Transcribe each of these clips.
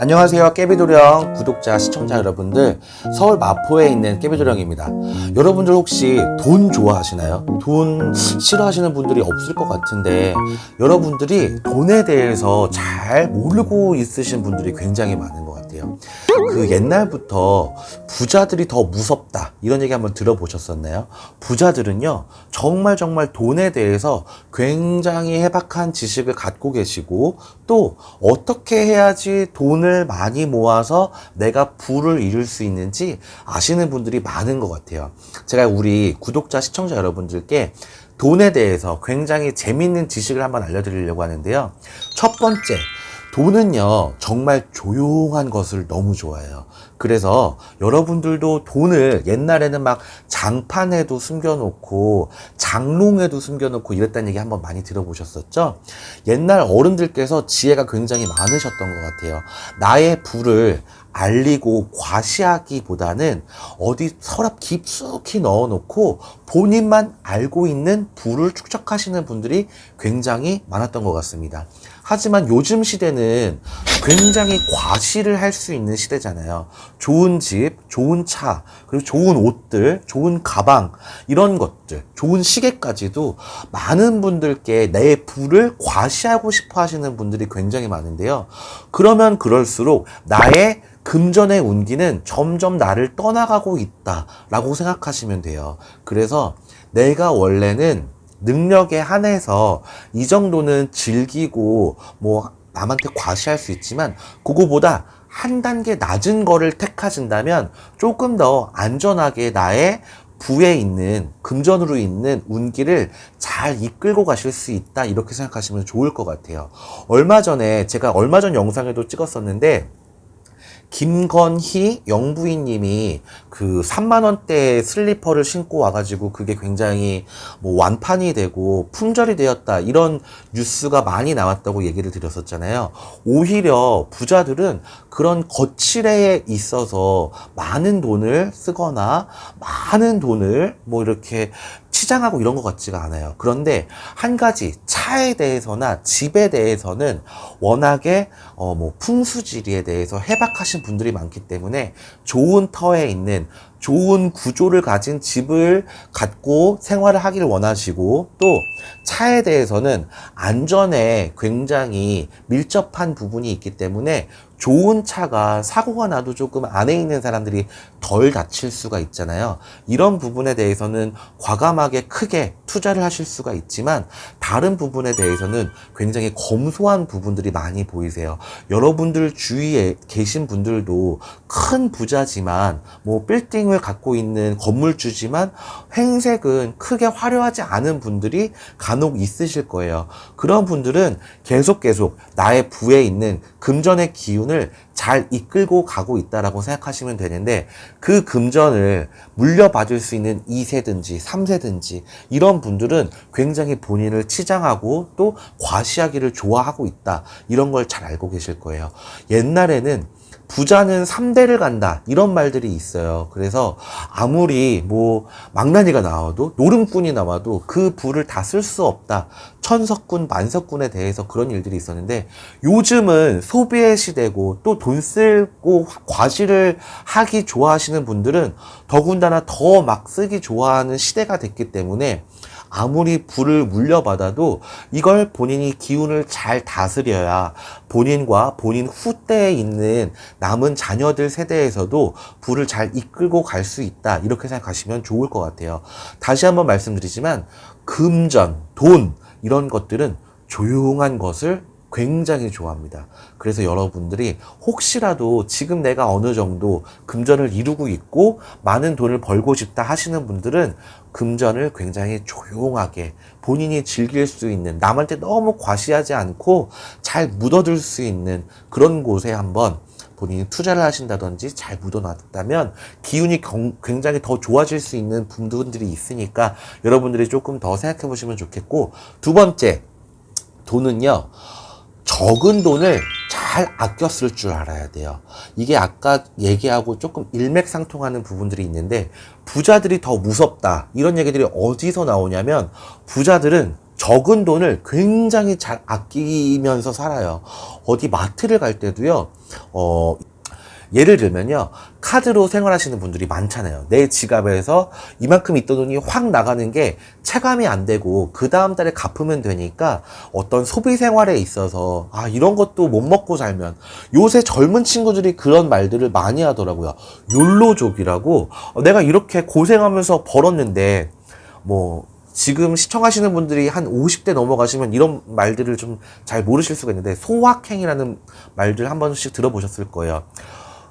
안녕하세요. 깨비도령 구독자 시청자 여러분들. 서울 마포에 있는 깨비도령입니다. 여러분들 혹시 돈 좋아하시나요? 돈 싫어하시는 분들이 없을 것 같은데 여러분들이 돈에 대해서 잘 모르고 있으신 분들이 굉장히 많은 것 같아요 그 옛날부터 부자들이 더 무섭다 이런 얘기 한번 들어보셨었나요? 부자들은요 정말 정말 돈에 대해서 굉장히 해박한 지식을 갖고 계시고 또 어떻게 해야지 돈을 많이 모아서 내가 부를 이룰 수 있는지 아시는 분들이 많은 것 같아요. 제가 우리 구독자 시청자 여러분들께 돈에 대해서 굉장히 재밌는 지식을 한번 알려드리려고 하는데요. 첫 번째, 돈은요, 정말 조용한 것을 너무 좋아해요. 그래서 여러분들도 돈을 옛날에는 막 장판에도 숨겨놓고 장롱에도 숨겨놓고 이랬다는 얘기 한번 많이 들어보셨었죠? 옛날 어른들께서 지혜가 굉장히 많으셨던 것 같아요. 나의 부를 알리고 과시하기보다는 어디 서랍 깊숙이 넣어놓고 본인만 알고 있는 부를 축적하시는 분들이 굉장히 많았던 것 같습니다. 하지만 요즘 시대는 굉장히 과시를 할 수 있는 시대잖아요. 좋은 집, 좋은 차, 그리고 좋은 옷들, 좋은 가방, 이런 것들, 좋은 시계까지도 많은 분들께 내 부를 과시하고 싶어 하시는 분들이 굉장히 많은데요. 그러면 그럴수록 나의 금전의 운기는 점점 나를 떠나가고 있다라고 생각하시면 돼요. 그래서 내가 원래는 능력에 한해서 이 정도는 즐기고 뭐 남한테 과시할 수 있지만 그거보다 한 단계 낮은 거를 택하신다면 조금 더 안전하게 나의 부에 있는 금전으로 있는 운기를 잘 이끌고 가실 수 있다 이렇게 생각하시면 좋을 것 같아요. 얼마 전에 제가 얼마 전 영상에도 찍었었는데 김건희 영부인님이 그 3만 원대 슬리퍼를 신고 와가지고 그게 굉장히 뭐 완판이 되고 품절이 되었다 이런 뉴스가 많이 나왔다고 얘기를 드렸었잖아요. 오히려 부자들은 그런 거칠에 있어서 많은 돈을 쓰거나 많은 돈을 뭐 이렇게 치장하고 이런 것 같지가 않아요. 그런데 한 가지 차에 대해서나 집에 대해서는 워낙에 어 뭐 풍수지리에 대해서 해박하신 분들이 많기 때문에 좋은 터에 있는 좋은 구조를 가진 집을 갖고 생활을 하기를 원하시고 또 차에 대해서는 안전에 굉장히 밀접한 부분이 있기 때문에 좋은 차가 사고가 나도 조금 안에 있는 사람들이 덜 다칠 수가 있잖아요. 이런 부분에 대해서는 과감하게 크게 투자를 하실 수가 있지만 다른 부분에 대해서는 굉장히 검소한 부분들이 많이 보이세요. 여러분들 주위에 계신 분들도 큰 부자지만 뭐 빌딩 을 갖고 있는 건물주지만 행색은 크게 화려하지 않은 분들이 간혹 있으실 거예요. 그런 분들은 계속 계속 나의 부에 있는 금전의 기운을 잘 이끌고 가고 있다라고 생각하시면 되는데 그 금전을 물려받을 수 있는 2세든지 3세든지 이런 분들은 굉장히 본인을 치장하고 또 과시하기를 좋아하고 있다. 이런 걸 잘 알고 계실 거예요. 옛날에는 부자는 3대를 간다. 이런 말들이 있어요. 그래서 아무리 뭐 망나니가 나와도 노름꾼이 나와도 그 부를 다 쓸 수 없다. 천석군, 만석군에 대해서 그런 일들이 있었는데 요즘은 소비의 시대고 또돈 쓰고 과시를 하기 좋아하시는 분들은 더군다나 더 막 쓰기 좋아하는 시대가 됐기 때문에 아무리 부를 물려받아도 이걸 본인이 기운을 잘 다스려야 본인과 본인 후대에 있는 남은 자녀들 세대에서도 부를 잘 이끌고 갈 수 있다. 이렇게 생각하시면 좋을 것 같아요. 다시 한번 말씀드리지만 금전, 돈 이런 것들은 조용한 것을 굉장히 좋아합니다. 그래서 여러분들이 혹시라도 지금 내가 어느 정도 금전을 이루고 있고 많은 돈을 벌고 싶다 하시는 분들은 금전을 굉장히 조용하게 본인이 즐길 수 있는 남한테 너무 과시하지 않고 잘 묻어둘 수 있는 그런 곳에 한번 본인이 투자를 하신다든지 잘 묻어놨다면 기운이 경- 굉장히 더 좋아질 수 있는 분들이 있으니까 여러분들이 조금 더 생각해 보시면 좋겠고 두 번째 돈은요 적은 돈을 잘 아껴 쓸 줄 알아야 돼요. 이게 아까 얘기하고 조금 일맥상통하는 부분들이 있는데 부자들이 더 무섭다. 이런 얘기들이 어디서 나오냐면 부자들은 적은 돈을 굉장히 잘 아끼면서 살아요. 어디 마트를 갈 때도요, 어, 예를 들면요, 카드로 생활하시는 분들이 많잖아요. 내 지갑에서 이만큼 있던 돈이 확 나가는 게 체감이 안 되고, 그 다음 달에 갚으면 되니까 어떤 소비 생활에 있어서, 아, 이런 것도 못 먹고 살면, 요새 젊은 친구들이 그런 말들을 많이 하더라고요. 욜로족이라고, 어, 내가 이렇게 고생하면서 벌었는데, 뭐, 지금 시청하시는 분들이 한 50대 넘어가시면 이런 말들을 좀 잘 모르실 수가 있는데, 소확행이라는 말들 한 번씩 들어보셨을 거예요.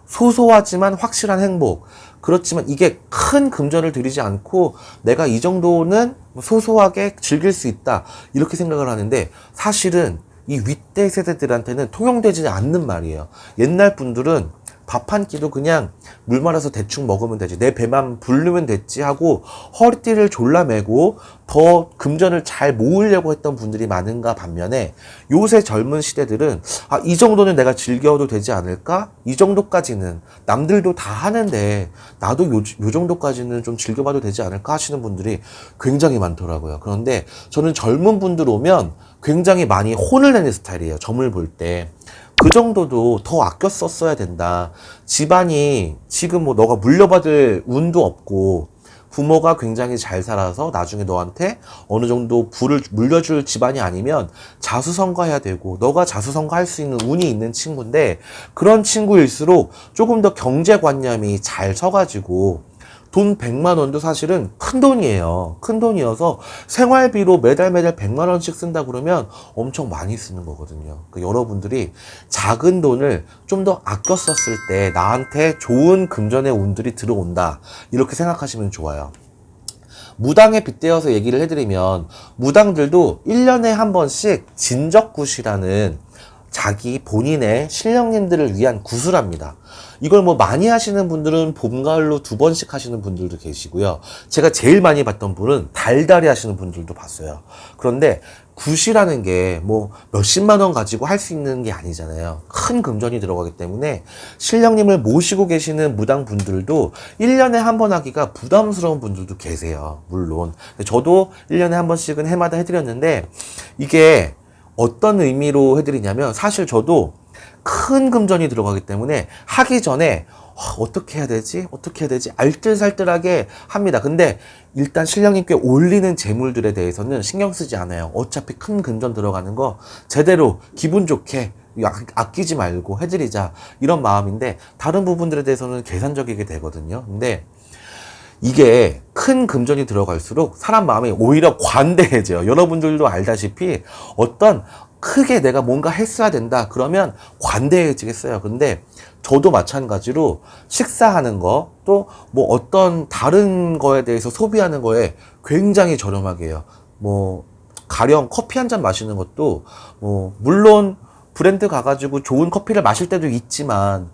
소소하지만 확실한 행복. 그렇지만 이게 큰 금전을 들이지 않고 내가 이 정도는 소소하게 즐길 수 있다. 이렇게 생각을 하는데 사실은 이 윗대 세대들한테는 통용되지 않는 말이에요. 옛날 분들은 밥 한 끼도 그냥 물 말아서 대충 먹으면 되지. 내 배만 부르면 됐지 하고 허리띠를 졸라매고 더 금전을 잘 모으려고 했던 분들이 많은가 반면에 요새 젊은 시대들은 아, 이 정도는 내가 즐겨도 되지 않을까? 이 정도까지는 남들도 다 하는데 나도 요, 요 정도까지는 좀 즐겨봐도 되지 않을까 하시는 분들이 굉장히 많더라고요. 그런데 저는 젊은 분들 오면 굉장히 많이 혼을 내는 스타일이에요. 점을 볼 때. 그 정도도 더 아껴 썼어야 된다. 집안이 지금 뭐 너가 물려받을 운도 없고 부모가 굉장히 잘 살아서 나중에 너한테 어느 정도 부를 물려줄 집안이 아니면 자수성가해야 되고 너가 자수성가할 수 있는 운이 있는 친구인데 그런 친구일수록 조금 더 경제관념이 잘 서가지고 돈 100만 원도 사실은 큰 돈이에요. 큰 돈이어서 생활비로 매달 매달 100만 원씩 쓴다 그러면 엄청 많이 쓰는 거거든요. 그 여러분들이 작은 돈을 좀 더 아껴 썼을 때 나한테 좋은 금전의 운들이 들어온다. 이렇게 생각하시면 좋아요. 무당에 빗대어서 얘기를 해드리면 무당들도 1년에 한 번씩 진적굿이라는 자기 본인의 신령님들을 위한 구슬합니다. 이걸 뭐 많이 하시는 분들은 봄, 가을로 두 번씩 하시는 분들도 계시고요. 제가 제일 많이 봤던 분은 달달이 하시는 분들도 봤어요. 그런데 굿이라는 게 뭐 몇십만 원 가지고 할 수 있는 게 아니잖아요. 큰 금전이 들어가기 때문에 신령님을 모시고 계시는 무당 분들도 1년에 한 번 하기가 부담스러운 분들도 계세요. 물론. 저도 1년에 한 번씩은 해마다 해드렸는데 이게 어떤 의미로 해드리냐면 사실 저도 큰 금전이 들어가기 때문에 하기 전에 어, 어떻게 해야 되지? 어떻게 해야 되지? 알뜰살뜰하게 합니다. 근데 일단 신령님께 올리는 재물들에 대해서는 신경 쓰지 않아요. 어차피 큰 금전 들어가는 거 제대로 기분 좋게 아- 아끼지 말고 해드리자 이런 마음인데 다른 부분들에 대해서는 계산적이게 되거든요. 근데 이게 큰 금전이 들어갈수록 사람 마음이 오히려 관대해져요. 여러분들도 알다시피 어떤 크게 내가 뭔가 했어야 된다. 그러면 관대해지겠어요. 근데 저도 마찬가지로 식사하는 거, 또 뭐 어떤 다른 거에 대해서 소비하는 거에 굉장히 저렴하게 해요. 뭐, 가령 커피 한 잔 마시는 것도, 뭐, 물론 브랜드 가가지고 좋은 커피를 마실 때도 있지만,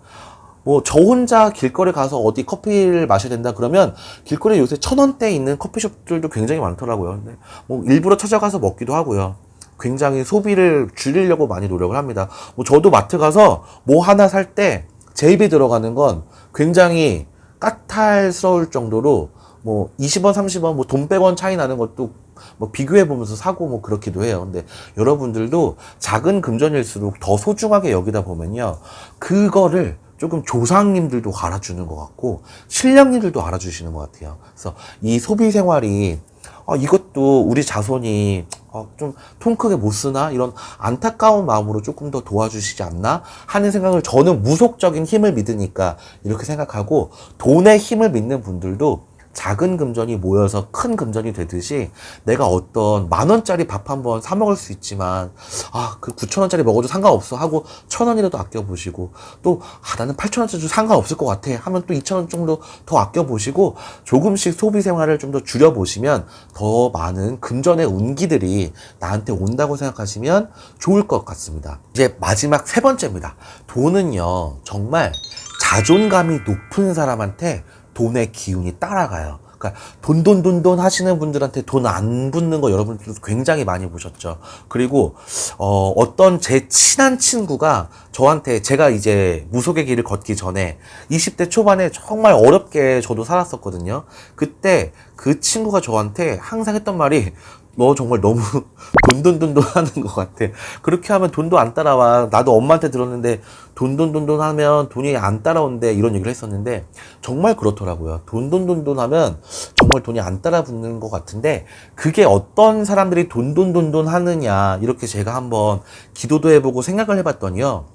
뭐 저 혼자 길거리 가서 어디 커피를 마셔야 된다 그러면 길거리에 요새 천 원대 있는 커피숍들도 굉장히 많더라고요. 근데 뭐 일부러 찾아가서 먹기도 하고요. 굉장히 소비를 줄이려고 많이 노력을 합니다. 뭐 저도 마트 가서 뭐 하나 살 때 제 입에 들어가는 건 굉장히 까탈스러울 정도로 뭐 20원, 30원, 뭐 돈 100원 차이 나는 것도 뭐 비교해 보면서 사고 뭐 그렇기도 해요. 근데 여러분들도 작은 금전일수록 더 소중하게 여기다 보면요. 그거를 조금 조상님들도 알아주는 것 같고 신령님들도 알아주시는 것 같아요. 그래서 이 소비 생활이 어, 이것도 우리 자손이 어, 좀통 크게 못 쓰나 이런 안타까운 마음으로 조금 더 도와주시지 않나 하는 생각을 저는 무속적인 힘을 믿으니까 이렇게 생각하고 돈의 힘을 믿는 분들도 작은 금전이 모여서 큰 금전이 되듯이 내가 어떤 만 원짜리 밥 한 번 사 먹을 수 있지만 아 그 9천 원짜리 먹어도 상관없어 하고 천 원이라도 아껴 보시고 또 아, 나는 8천 원짜리 상관없을 것 같아 하면 또 2천 원 정도 더 아껴 보시고 조금씩 소비 생활을 좀 더 줄여 보시면 더 많은 금전의 운기들이 나한테 온다고 생각하시면 좋을 것 같습니다. 이제 마지막 세 번째입니다. 돈은요 정말 자존감이 높은 사람한테 돈의 기운이 따라가요. 그러니까 돈, 돈, 돈, 돈 하시는 분들한테 돈 안 붙는 거 여러분들도 굉장히 많이 보셨죠. 그리고, 어, 어떤 제 친한 친구가 저한테 제가 이제 무속의 길을 걷기 전에 20대 초반에 정말 어렵게 저도 살았었거든요. 그때 그 친구가 저한테 항상 했던 말이 너 정말 너무 돈돈돈돈 하는 것 같아. 그렇게 하면 돈도 안 따라와. 나도 엄마한테 들었는데 돈돈돈돈 하면 돈이 안 따라온대. 이런 얘기를 했었는데 정말 그렇더라고요. 돈돈돈돈 하면 정말 돈이 안 따라 붙는 것 같은데 그게 어떤 사람들이 돈돈돈돈 하느냐. 이렇게 제가 한번 기도도 해보고 생각을 해봤더니요.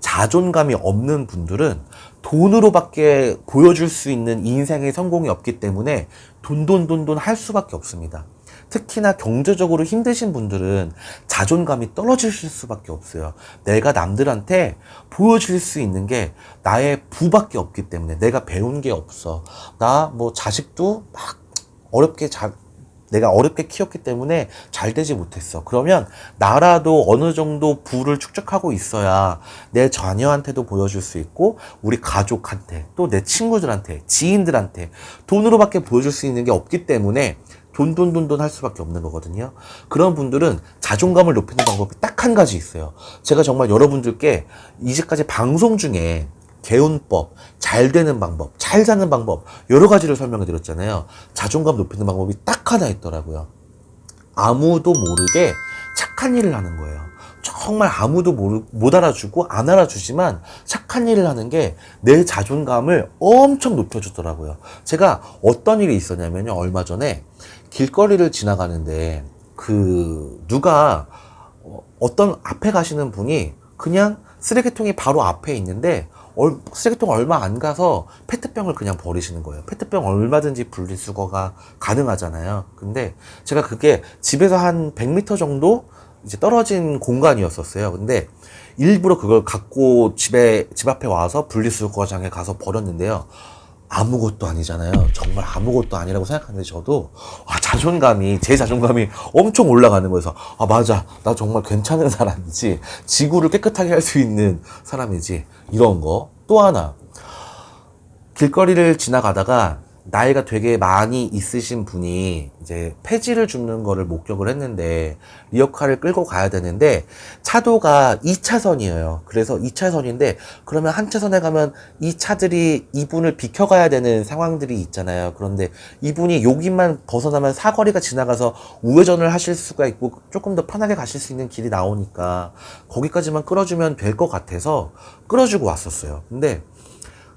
자존감이 없는 분들은 돈으로밖에 보여줄 수 있는 인생의 성공이 없기 때문에 돈돈돈돈 할 수밖에 없습니다. 특히나 경제적으로 힘드신 분들은 자존감이 떨어지실 수밖에 없어요. 내가 남들한테 보여줄 수 있는 게 나의 부밖에 없기 때문에 내가 배운 게 없어. 나 뭐 자식도 막 어렵게 자, 내가 어렵게 키웠기 때문에 잘 되지 못했어. 그러면 나라도 어느 정도 부를 축적하고 있어야 내 자녀한테도 보여줄 수 있고 우리 가족한테 또 내 친구들한테 지인들한테 돈으로밖에 보여줄 수 있는 게 없기 때문에 돈, 돈, 돈, 돈 할 수밖에 없는 거거든요. 그런 분들은 자존감을 높이는 방법이 딱 한 가지 있어요. 제가 정말 여러분들께 이제까지 방송 중에 개운법, 잘 되는 방법, 잘 사는 방법, 여러 가지를 설명해 드렸잖아요. 자존감 높이는 방법이 딱 하나 있더라고요. 아무도 모르게 착한 일을 하는 거예요. 정말 아무도 모르, 못 알아주고 안 알아주지만 착한 일을 하는 게 내 자존감을 엄청 높여주더라고요. 제가 어떤 일이 있었냐면요. 얼마 전에 길거리를 지나가는데 그 누가 어, 어떤 앞에 가시는 분이 그냥 쓰레기통이 바로 앞에 있는데 얼- 쓰레기통 얼마 안 가서 페트병을 그냥 버리시는 거예요. 페트병 얼마든지 분리수거가 가능하잖아요. 근데 제가 그게 집에서 한 100m 정도 이제 떨어진 공간이었었어요. 근데 일부러 그걸 갖고 집에 집 앞에 와서 분리수거장에 가서 버렸는데요. 아무것도 아니잖아요. 정말 아무것도 아니라고 생각하는데 저도 아, 자존감이 제 자존감이 엄청 올라가는 거여서 아 맞아. 나 정말 괜찮은 사람이지 지구를 깨끗하게 할 수 있는 사람이지 이런 거. 또 하나. 길거리를 지나가다가 나이가 되게 많이 있으신 분이 이제 폐지를 줍는 거를 목격을 했는데 리어카를 끌고 가야 되는데 차도가 2차선이에요. 그래서 2차선인데 그러면 한 차선에 가면 이 차들이 이분을 비켜가야 되는 상황들이 있잖아요. 그런데 이분이 여기만 벗어나면 사거리가 지나가서 우회전을 하실 수가 있고 조금 더 편하게 가실 수 있는 길이 나오니까 거기까지만 끌어주면 될 것 같아서 끌어주고 왔었어요. 근데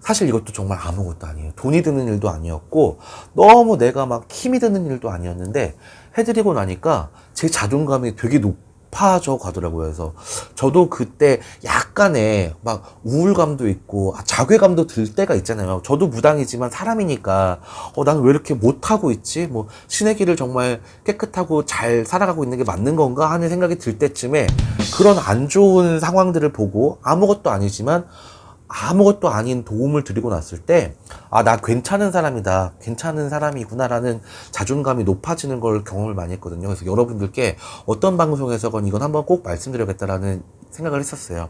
사실 이것도 정말 아무것도 아니에요. 돈이 드는 일도 아니었고, 너무 내가 막 힘이 드는 일도 아니었는데, 해드리고 나니까 제 자존감이 되게 높아져 가더라고요. 그래서 저도 그때 약간의 막 우울감도 있고, 아, 자괴감도 들 때가 있잖아요. 저도 무당이지만 사람이니까, 어, 나는 왜 이렇게 못하고 있지? 뭐, 신의 길을 정말 깨끗하고 잘 살아가고 있는 게 맞는 건가? 하는 생각이 들 때쯤에 그런 안 좋은 상황들을 보고 아무것도 아니지만 아무것도 아닌 도움을 드리고 났을 때, 아, 나 괜찮은 사람이다. 괜찮은 사람이구나라는 자존감이 높아지는 걸 경험을 많이 했거든요. 그래서 여러분들께 어떤 방송에서건 이건 한번 꼭 말씀드려야겠다라는 생각을 했었어요.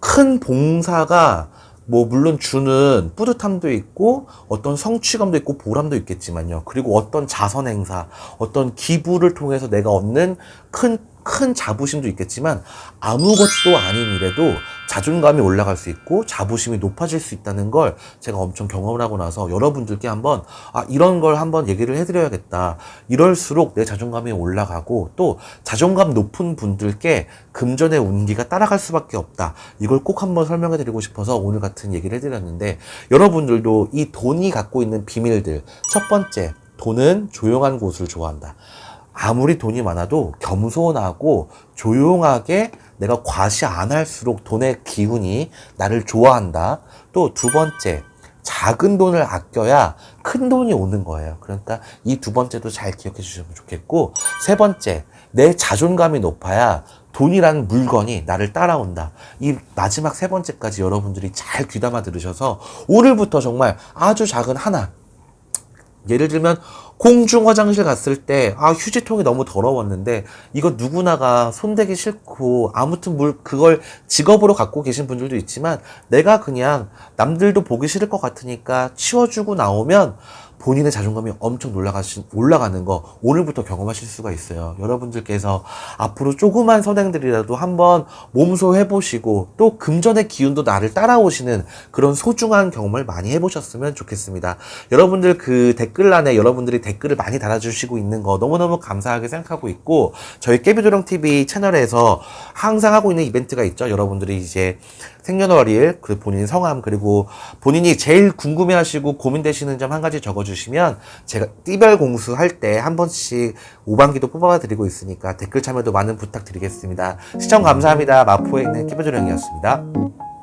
큰 봉사가 뭐 물론 주는 뿌듯함도 있고 어떤 성취감도 있고 보람도 있겠지만요. 그리고 어떤 자선 행사, 어떤 기부를 통해서 내가 얻는 큰 큰 자부심도 있겠지만 아무것도 아닌 일에도 자존감이 올라갈 수 있고 자부심이 높아질 수 있다는 걸 제가 엄청 경험을 하고 나서 여러분들께 한번 아 이런 걸 한번 얘기를 해드려야겠다. 이럴수록 내 자존감이 올라가고 또 자존감 높은 분들께 금전의 운기가 따라갈 수밖에 없다. 이걸 꼭 한번 설명해 드리고 싶어서 오늘 같은 얘기를 해드렸는데 여러분들도 이 돈이 갖고 있는 비밀들 첫 번째 돈은 조용한 곳을 좋아한다. 아무리 돈이 많아도 겸손하고 조용하게 내가 과시 안 할수록 돈의 기운이 나를 좋아한다. 또 두 번째, 작은 돈을 아껴야 큰 돈이 오는 거예요. 그러니까 이 두 번째도 잘 기억해 주시면 좋겠고, 세 번째, 내 자존감이 높아야 돈이라는 물건이 나를 따라온다. 이 마지막 세 번째까지 여러분들이 잘 귀담아 들으셔서 오늘부터 정말 아주 작은 하나, 예를 들면 공중 화장실 갔을 때 아 휴지통이 너무 더러웠는데 이거 누구나가 손대기 싫고 아무튼 물 그걸 직업으로 갖고 계신 분들도 있지만 내가 그냥 남들도 보기 싫을 것 같으니까 치워주고 나오면 본인의 자존감이 엄청 올라가시, 올라가는 거 오늘부터 경험하실 수가 있어요. 여러분들께서 앞으로 조그만 선행들이라도 한번 몸소 해보시고 또 금전의 기운도 나를 따라오시는 그런 소중한 경험을 많이 해보셨으면 좋겠습니다. 여러분들 그 댓글란에 여러분들이 댓글을 많이 달아주시고 있는 거 너무너무 감사하게 생각하고 있고 저희 깨비도령TV 채널에서 항상 하고 있는 이벤트가 있죠. 여러분들이 이제 생년월일, 그 본인 성함, 그리고 본인이 제일 궁금해하시고 고민되시는 점 한 가지 적어 주시면 제가 띠별 공수 할 때 한 번씩 오반기도 뽑아드리고 있으니까 댓글 참여도 많은 부탁드리겠습니다. 시청 감사합니다. 마포에 있는 키베조령이었습니다.